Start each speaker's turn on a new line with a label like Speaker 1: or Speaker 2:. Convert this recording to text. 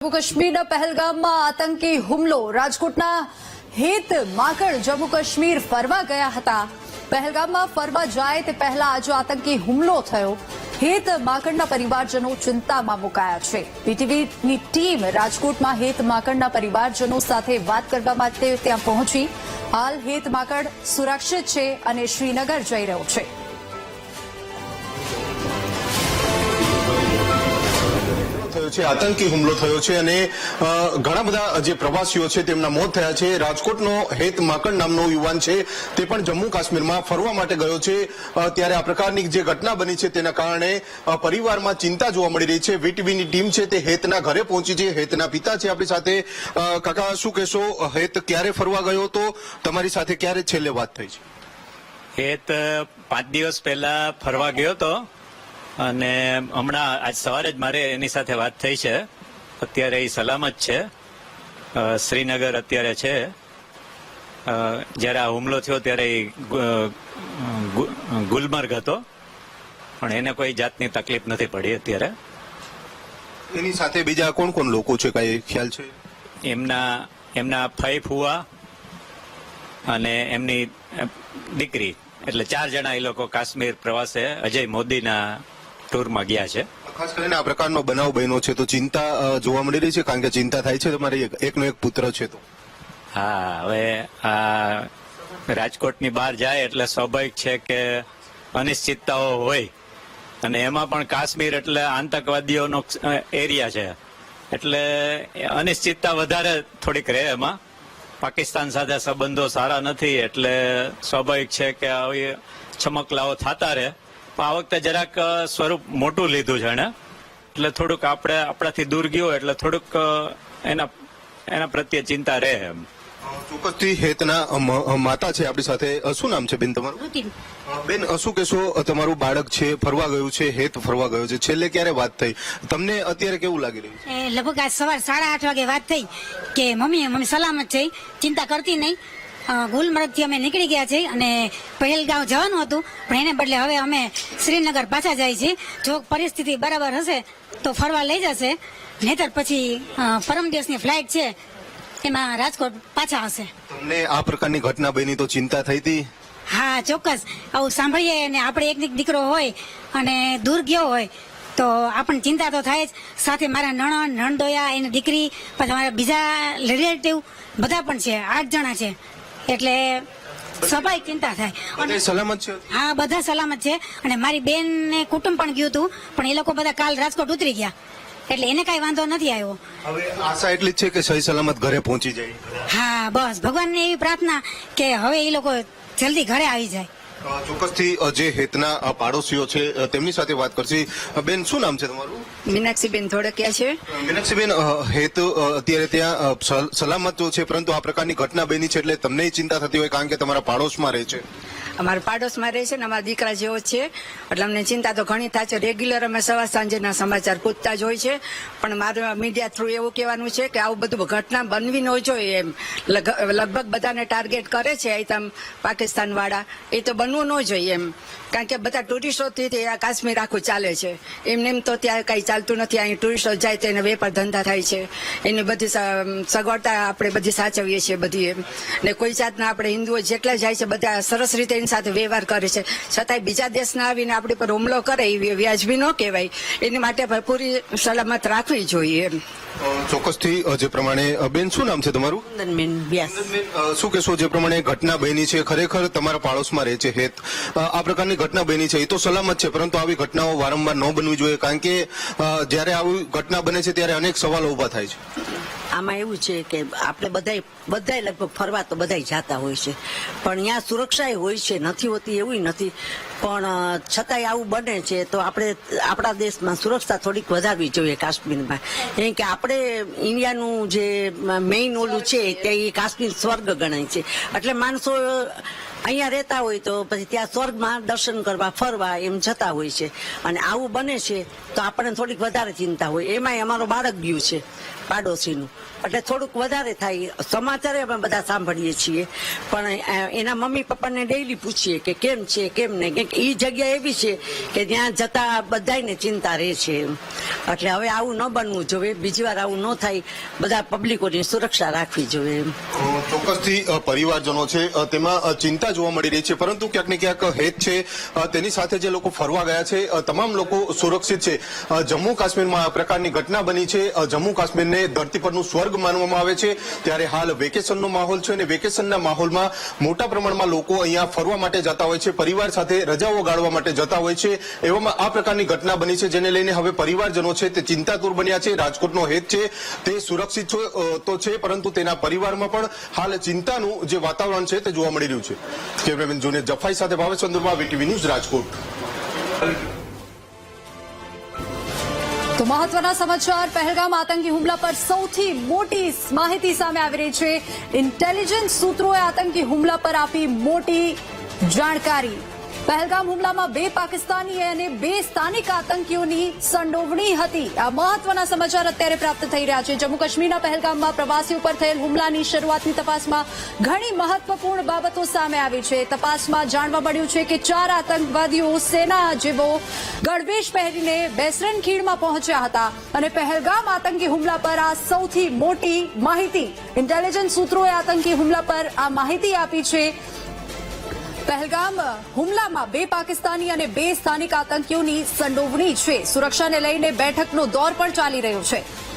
Speaker 1: જમ્મુ કાશ્મીરના પહેલગામમાં આતંકી હુમલો. રાજકોટના હેત માકડ જમ્મુ કાશ્મીર ફરવા ગયા હતા. પહેલગામમાં ફરવા જાય તે પહેલા આજે આતંકી હુમલો થયો. હેત માકડના પરિવારજનો ચિંતામાં મુકાયા છે. પીટીવીની ટીમ રાજકોટમાં હેત માકડના પરિવારજનો સાથે વાત કરવા માટે ત્યાં પહોંચી. હાલ હેત માકડ સુરક્ષિત છે અને શ્રીનગર જઈ રહ્યો છે.
Speaker 2: છે, આતંકી હુમલો થયો છે અને ઘણા બધા જે પ્રવાસીઓ છે તેમના મોત થયા છે. રાજકોટનો હેત માકડ નામનો યુવાન છે, તે પણ જમ્મુ કાશ્મીરમાં ફરવા માટે ગયો છે. ત્યારે આ પ્રકારની જે ઘટના બની છે તેના કારણે પરિવારમાં ચિંતા જોવા મળી રહી છે. વીટીવીની ટીમ છે તે હેતના ઘરે પહોંચી છે, હેતના પિતા છે આપણી સાથે. કાકા, શું કહેશો? હેત ક્યારે ફરવા ગયો તો તમારી સાથે ક્યારે છેલ્લે વાત થઈ છે?
Speaker 3: હેત પાંચ દિવસ પહેલા ફરવા ગયો તો અને હમણાં આજ સવારે જ મારે એની સાથે વાત થઈ છે. અત્યારે એ સલામત છે. શ્રીનગર અત્યારે છે. જ્યારે આ હુમલો થયો ત્યારે એ ગુલમર્ગ હતો. પણ એને કોઈ જાતની તકલીફ નથી પડી અત્યારે.
Speaker 2: એની સાથે બીજા કોણ કોણ લોકો છે? કઈ ખ્યાલ છે?
Speaker 3: એમના એમના ફઈ ફુવા અને એમની દીકરી. એટલે ચાર જણા એ લોકો કાશ્મીર પ્રવાસે. અજય મોદીના ટૂરમાં ગયા છે.
Speaker 2: ખાસ કરીને આ પ્રકારનો બનાવ બન્યો છે તો ચિંતા જોવા મળી રહી છે કારણ કે ચિંતા થાય છે તમારે એક- એકનો એક પુત્ર છે તો.
Speaker 3: હા હવે આ રાજકોટની બહાર જાય એટલે સ્વાભાવિક છે કે અનિશ્ચિતતાઓ હોય. અને એમાં પણ કાશ્મીર એટલે આતંકવાદીઓનો એરિયા છે. એટલે અનિશ્ચિતતા વધારે થોડીક રહે એમાં. પાકિસ્તાન સાથે સંબંધો સારા નથી એટલે સ્વાભાવિક છે કે આવી ચમકલાઓ થતા રહે. આ વખતે જરાક સ્વરૂપ મોટું લીધું છે એને એટલે થોડુંક આપણે આપણાથી દૂર ગયો એટલે થોડુંક એના એના પ્રત્યે ચિંતા રહે એમ.
Speaker 2: ચોક્કસથી હેતના માતા છે આપણી સાથે. શું નામ છે બેન તમારું? બેન શું કહેશો? તમારું બાળક છે ફરવા ગયું છે હેત ફરવા ગયો છે. છેલ્લે ક્યારે વાત થઈ? તમને અત્યારે કેવું લાગી રહ્યું છે?
Speaker 4: લગભગ આજ સવાર સાડા આઠ વાગે વાત થઈ કે મમ્મી મમ્મી સલામત છે ચિંતા કરતી નહીં. ગુલમર્ગથી અમે નીકળી ગયા છીએ અને પહેલગાંવ જવાનું હતું. પણ એને બદલે હવે અમે શ્રીનગર પાછા જાય છીએ. જો પરિસ્થિતિ બરાબર હશે તો ફરવા લઈ જશે. નહીતર પછી પરમ દિવસની ફ્લાઇટ છે એમાં રાજકોટ પાછા હશે.
Speaker 2: તમને આ પ્રકારની ઘટના બની તો ચિંતા થઈ હતી?
Speaker 4: હા ચોક્કસ. આવું સાંભળીએ અને આપણે એક દીકરો હોય અને દૂર ગયો હોય તો આપણને ચિંતા તો થાય જ. સાથે મારા નણંદ નણદોયા એની દીકરી પછી મારા બીજા રિલેટિવ બધા પણ છે આઠ જણા છે. એટલે સ્વાભાવિક ચિંતા થાય. અને
Speaker 2: સલામત છે?
Speaker 4: હા બધા સલામત છે. અને મારી બેન ને કુટુંબ પણ ગયું હતું પણ એ લોકો બધા કાલ રાજકોટ ઉતરી ગયા. એટલે એને કાંઈ વાંધો નથી આવ્યો.
Speaker 2: હવે આશા એટલી જ છે કે સહી સલામત ઘરે પહોંચી જાય?
Speaker 4: હા બસ. ભગવાનને એવી પ્રાર્થના કે હવે એ લોકો જલ્દી ઘરે આવી જાય.
Speaker 2: ચોક્કસથી જે હેતના પાડોશીઓ છે તેમની સાથે વાત કરશી. બેન શું નામ છે તમારું?
Speaker 5: મીનાક્ષીબેન ધોળકિયા છે.
Speaker 2: મીનાક્ષીબેન હેત અત્યારે ત્યાં સલામત છે પરંતુ આ પ્રકારની ઘટના બની છે એટલે તમને ચિંતા થતી હોય કારણ કે તમારા પાડોશમાં રહે છે.
Speaker 5: અમારા પાડોશમાં રહે છે ને અમારા દીકરા જેવો છે. એટલે અમને ચિંતા તો ઘણી થાય છે. રેગ્યુલર અમે સવાર સાંજેના સમાચાર પૂછતા જ હોય છે. પણ મારું મીડિયા થ્રુ એવું કહેવાનું છે કે આવું બધું ઘટના બનવી ન જોઈએ એમ. લગ- લગભગ બધાને ટાર્ગેટ કરે છે આઈતમ પાકિસ્તાન વાળા એ તો બનવું ન જોઈએ એમ. કારણ કે બધા ટુરિસ્ટોથી આ કાશ્મીર આખું ચાલે છે. એમને એમ તો ત્યાં કઈ ચાલતું નથી. અહીં ટુરિસ્ટો જાય તો એને વેપાર ધંધા થાય છે. એની બધી સગવડતા આપણે બધી સાચવીએ છીએ બધી એમ. ને કોઈ જાતના આપણે હિન્દુઓ જેટલા જાય છે બધા સરસ રીતે એની સાથે વ્યવહાર કરે છે. છતાંય બીજા દેશના આવીને આપણી પર હુમલો કરે એ વ્યાજબી ન કહેવાય. એની માટે પૂરી સલામત રાખવી જોઈએ એમ.
Speaker 2: ચોક્કસથી જે પ્રમાણે બેન શું નામ છે તમારું? શું કહેશો? જે પ્રમાણે ઘટના બની છે ખરેખર તમારા પાડોશમાં રહે છે અ, આ પ્રકારની ઘટના બની છે. એ તો સલામત છે પરંતુ આવી ઘટનાઓ વારંવાર ન બનવી જોઈએ કારણ કે જ્યારે આવી ઘટના બને છે ત્યારે અનેક સવાલો ઊભા થાય છે.
Speaker 6: આમાં એવું છે કે આપણે બધાય બધાય લગભગ ફરવા તો બધાય જાતા હોય છે. પણ અહીંયા સુરક્ષા હોય છે નથી હોતી એવું નથી. પણ છતાંય આવું બને છે તો આપણે આપણા દેશમાં સુરક્ષા થોડીક વધારવી જોઈએ કાશ્મીરમાં. એમ કે આપણે ઇન્ડિયાનું જે મેઇન ઓલું છે તે કાશ્મીર સ્વર્ગ ગણાય છે. એટલે માણસો અહીંયા રહેતા હોય તો પછી ત્યાં સ્વર્ગમાં દર્શન કરવા ફરવા એમ જતા હોય છે. અને આવું બને છે તો આપણને થોડીક વધારે ચિંતા હોય. એમાંય અમારો બાળક ગયું છે પાડોશીનું. એટલે થોડુંક વધારે થાય. સમાચારે અમે બધા સાંભળીએ છીએ. પણ એના મમ્મી પપ્પાને ડેઈલી પૂછીએ કે કેમ છે કેમ નહીં? કે એ જગ્યા એવી છે કે ત્યાં જતા બધાયને ચિંતા રહે છે. એટલે હવે આવું ન બનવું જોઈએ. બીજી વાર આવું ન થાય. બધા પબ્લિકોની સુરક્ષા રાખવી જોઈએ
Speaker 2: ચોક્કસથી પરિવારજનો છે તેમાં અ, ચિંતા જોવા મળી રહી છે. પરંતુ ક્યાંક ને ક્યાંક હેત છે. તેની સાથે જે લોકો ફરવા ગયા છે તમામ લોકો સુરક્ષિત છે. જમ્મુ કાશ્મીરમાં આ પ્રકારની ઘટના બની છે. જમ્મુ કાશ્મીરને ધરતી પરનું સ્વર્ગ માનવામાં આવે છે. ત્યારે હાલ વેકેશનનો માહોલ છે અને વેકેશનના માહોલમાં મોટા પ્રમાણમાં લોકો અહીંયા ફરવા માટે જતા હોય છે. પરિવાર સાથે રજાઓ ગાળવા માટે જતા હોય છે. એવામાં આ પ્રકારની ઘટના બની છે, જેને લઈને હવે પરિવારજનો છે તે ચિંતાતુર બન્યા છે. રાજકોટનો હેત છે, તે સુરક્ષિત તો છે, પરંતુ તેના પરિવારમાં પણ હાલ ચિંતાનું જે વાતાવરણ છે તે જોવા મળી રહ્યું છે. કેમેરામેન જુનિયર જફાઈ સાથે ભાવેશ ચંદુરમા વીટીવી ન્યૂઝ રાજકોટ.
Speaker 1: તો મહત્વના સમાચાર, પહેલગામ આતંકી હુમલા પર સૌથી મોટી માહિતી સામે આવી રહી છે. ઇન્ટેલિજન્સ સૂત્રોએ આતંકી હુમલા પર આપી મોટી જાણકારી. પહેલગામ હુમલામાં બે પાકિસ્તાની અને બે સ્થાનિક આતંકીઓની સંડોવણી હતી. આ મહત્વના સમાચાર અત્યારે પ્રાપ્ત થઈ રહ્યા છે. જમ્મુ કાશ્મીરના પહેલગામમાં પ્રવાસીઓ પર થયેલ હુમલાની શરૂઆતની તપાસમાં ઘણી મહત્વપૂર્ણ બાબતો સામે આવી છે. તપાસમાં જાણવા મળ્યું છે કે ચાર આતંકવાદીઓ સેના જેવો ગણવેશ પહેરીને બેસરન ખીણમાં પહોંચ્યા હતા અને પહેલગામ આતંકી હુમલા પર આ સૌથી મોટી માહિતી, ઇન્ટેલિજન્સ સૂત્રોએ આતંકી હુમલા પર આ માહિતી આપી છે. પહેલગામ હુમલામાં બે પાકિસ્તાની અને બે સ્થાનિક આતંકીઓની સંડોવણી છે. સુરક્ષાને લઈને બેઠકનો દોર પણ ચાલી રહ્યો છે.